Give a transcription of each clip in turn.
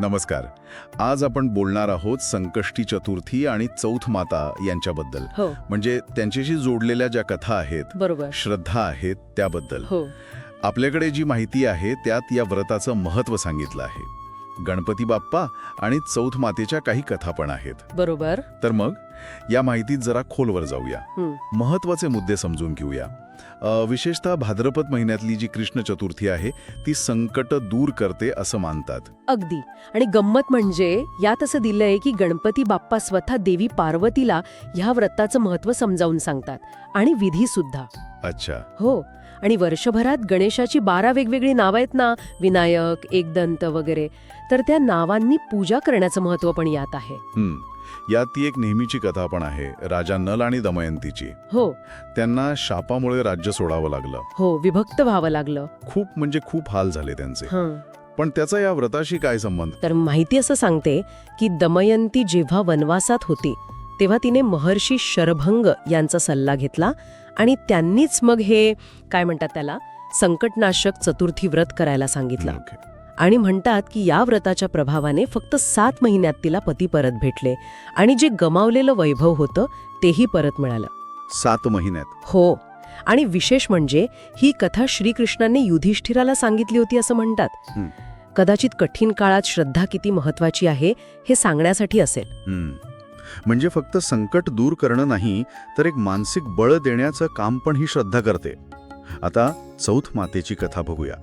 नमस्कार. आज आपण बोलणार आहोत संकष्टी चतुर्थी आणि चौथ माता यांच्याबद्दल. हो. म्हणजे त्यांच्याशी जोडलेल्या ज्या कथा आहेत बरोबर. श्रद्धा आहेत त्याबद्दल. हो. आपल्याकडे जी माहिती आहे त्यात या व्रताचं महत्त्व सांगितलं आहे. गणपती बाप्पा आणि चौथ मातेच्या काही कथा पण आहेत. बरोबर. तर मग या माहितीत जरा खोलवर जाऊया. महत्त्वाचे मुद्दे समजून घेऊया. विशेषतः भाद्रपद महिन्यातली जी कृष्ण चतुर्थी आहे ती संकट दूर करते असं मानतात. अगदी. आणि गंमत म्हणजे यात असं दिलंय की गणपती बाप्पा स्वतः देवी पार्वतीला ह्या व्रताचं महत्त्व समजावून सांगतात. आणि विधी सुद्धा अच्छा. हो. आणि वर्षभरात गणेशाची बारा वेगवेगळी नावं आहेत ना विनायक एकदंत वगैरे. तर त्या नावांनी पूजा करण्याचं महत्त्व पण यात आहे. यात ती एक नेहमीची कथा पण आहे राजा नल आणि दमयंतीची. हो. त्यांना शापामुळे राज्य सोडावं लागलं. हो विभक्त व्हावं लागलं. खूप म्हणजे खूप हाल झाले त्यांचे. पण त्याचा या व्रताशी काय संबंध? तर माहिती असं सांगते की दमयंती जेव्हा वनवासात होती तेव्हा तिने महर्षी शरभंग यांचा सल्ला घेतला आणि त्यांनीच मग हे काय म्हणतात त्याला संकटनाशक चतुर्थी व्रत करायला सांगितलं. आणि म्हणतात की या व्रताच्या प्रभावाने फक्त सात महिन्यात तिला पती परत भेटले आणि जे गमावलेलं वैभव होतं तेही परत मिळालं सात महिन्यात हो आणि विशेष म्हणजे ही कथा श्रीकृष्णांनी युधिष्ठिराला सांगितली होती असं म्हणतात. कदाचित कठीण काळात श्रद्धा किती महत्वाची आहे हे सांगण्यासाठी असेल. म्हणजे फक्त संकट दूर करणं नाही तर एक मानसिक बळ देण्याचं काम पण ही श्रद्धा करते. आता चौथ मातेची कथा बघूया.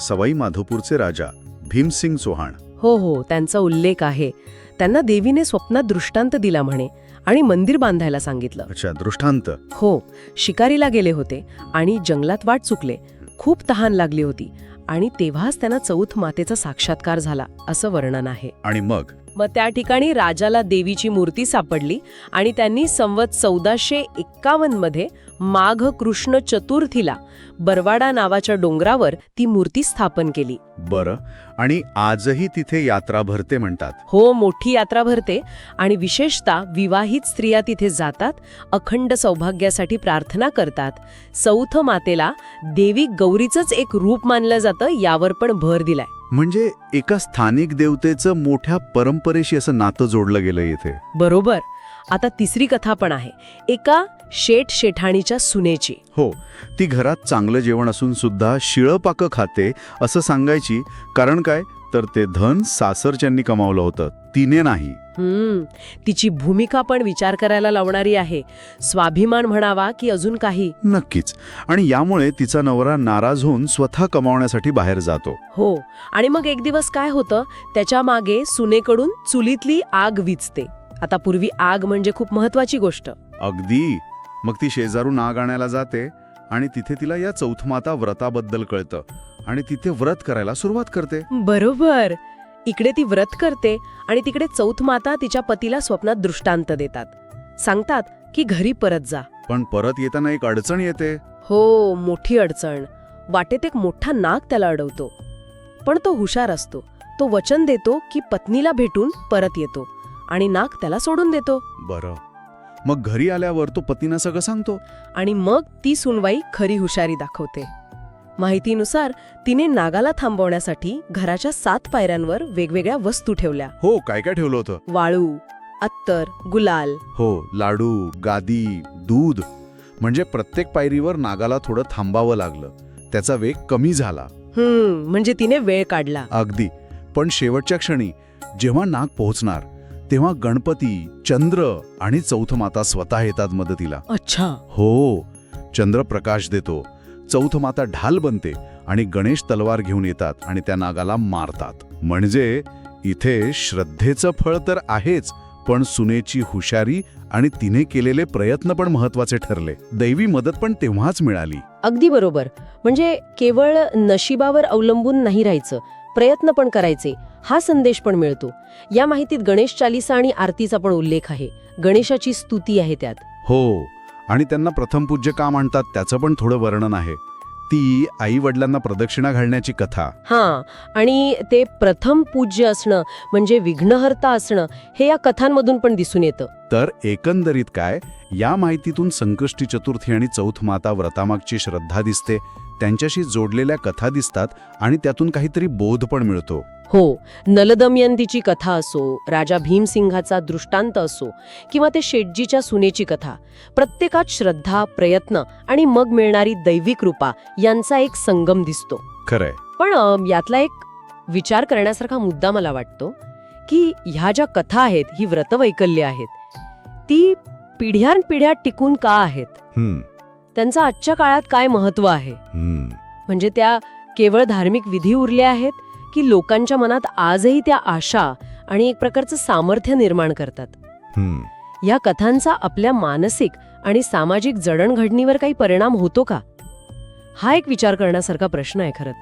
सवाई माधोपूरचे राजा भीमसिंग चौहान. हो हो त्यांचा उल्लेख आहे. त्यांना देवीने स्वप्नात दृष्टांत दिला म्हणे आणि मंदिर बांधायला सांगितलं. अच्छा दृष्टांत. हो शिकारीला गेले होते आणि जंगलात वाट चुकले. खूप तहान लागली होती आणि तेव्हाच त्यांना चौथ मातेचा साक्षात्कार झाला असं वर्णन आहे. आणि मग? मग त्या ठिकाणी राजाला देवीची मूर्ती सापडली आणि त्यांनी संवत चौदाशे एक्कावन्नमध्ये माघ कृष्ण चतुर्थीला बरवाडा नावाच्या डोंगरावर ती मूर्ती स्थापन केली. बरं. आणि आजही तिथे यात्रा भरते म्हणतात? हो मोठी यात्रा भरते आणि विशेषतः विवाहित स्त्रिया तिथे जातात अखंड सौभाग्यासाठी प्रार्थना करतात. चौथ मातेला देवी गौरीचंच एक रूप मानलं जातं यावर पण भर दिलाय. म्हणजे एका स्थानिक देवतेचं मोठ्या परंपरेशी असं नातं जोडलं गेलं इथे. बरोबर. आता तिसरी कथा पण आहे. एका शेठ शेठाणीच्या सुनेची. हो ती घरात चांगलं जेवण असून सुद्धा शिळं पाकं खाते असं सांगायची कारण काय? तर ते धन सासरच्यांनी कमावलं होतं तिने नाही. हम्म तिची भूमिका पण विचार करायला लावणारी आहे. स्वाभिमान म्हणावा की अजून काही. नक्कीच. आणि यामुळे तिचा नवरा नाराज होऊन स्वतः कमावण्यासाठी बाहेर जातो. हो आणि मग एक दिवस काय होतं? त्याच्यामागे सुनेकडून चुलीतली आग विचते. आता पूर्वी आग म्हणजे खूप महत्वाची गोष्ट. अगदी. मग ती शेजारून आग आणायला जाते आणि तिथे तिला या चौथमाता व्रताबद्दल कळतं. आणि तिथे व्रत करायला सुरुवात करते. बरोबर. इकडे ती व्रत करते आणि तिकडे चौथ माता तिच्या पतीला स्वप्नात दृष्टांत देतात. सांगतात की घरी परत जा. पण परत येताना एक अडचण येते. हो मोठी अडचण. वाटेत एक मोठा नाग त्याला अडवतो. पण तो हुशार असतो. तो वचन देतो की पत्नीला भेटून परत येतो आणि नाग त्याला सोडून देतो. बरं. मग घरी आल्यावर तो पतीनं सगळं सांगतो? आणि मग ती सुनवाई खरी हुशारी दाखवते. माहितीनुसार तिने नागाला थांबवण्यासाठी घराच्या सात पायऱ्यांवर वेगवेगळ्या वस्तू ठेवल्या. हो काय काय ठेवलं होतं? वाळू अत्तर गुलाल. हो लाडू गादी दूध. म्हणजे प्रत्येक पायरीवर नागाला थोडं थांबावं लागलं. त्याचा वेग कमी झाला. हम्म म्हणजे तिने वेळ काढला. अगदी. पण शेवटच्या क्षणी जेव्हा नाग पोहोचणार तेव्हा गणपती चंद्र आणि चौथमाता स्वतः येतात मदतीला. अच्छा. हो चंद्र प्रकाश देतो. चौथमाता ढाल बनते आणि गणेश तलवार घेऊन येतात आणि त्या नागाला मारतात. म्हणजे इथे श्रद्धेचं फळ तर आहेच पण सुनेची हुशारी आणि तिने केलेले प्रयत्न पण महत्त्वाचे ठरले. दैवी मदत पण तेव्हाच मिळाली. अगदी बरोबर. म्हणजे केवळ नशिबावर अवलंबून नाही राहायचं प्रयत्न पण करायचे हा संदेश पण मिळतो. या माहितीत गणेश चालिसा आणि आरतीचा पण उल्लेख आहे. गणेशाची स्तुती आहे त्यात. हो. आणि त्यांना प्रथम पूज्य का म्हणतात त्याचं पण थोडं वर्णन आहे. ती आई वडिलांना प्रदक्षिणा घालण्याची कथा. हा आणि ते प्रथम पूज्य असणं म्हणजे विघ्नहर्ता असणं हे या कथांमधून पण दिसून येतं. तर एकंदरीत काय? या माहितीतून संकष्टी चतुर्थी आणि चौथ माता व्रतामागची श्रद्धा दिसते त्यांच्याशी जोडलेल्या कथा दिसतात आणि त्यातून काहीतरी बोध पण मिळतो. हो नलदमयंतीची कथा असो राजा भीमसिंघाचा दृष्टांत असो किंवा ते शेटजीच्या सुनेची कथा प्रत्येकात श्रद्धा प्रयत्न आणि मग मिळणारी दैवी कृपा यांचा एक संगम दिसतो. खरंय. पण यातला एक विचार करण्यासारखा मुद्दा मला वाटतो की ह्या ज्या कथा आहेत ही व्रतवैकल्य आहेत ती पिढ्यानपिढ्या टिकून का आहेत? त्यांचं आजच्या काळात काय महत्त्व आहे? म्हणजे त्या केवळ धार्मिक विधी उरल्या आहेत की लोकांच्या मनात आजही त्या आशा आणि एक प्रकारचं सामर्थ्य निर्माण करतात? या कथांचा आपल्या मानसिक आणि सामाजिक जडणघडणीवर काही परिणाम होतो का? हा एक विचार करण्यासारखा प्रश्न आहे खरं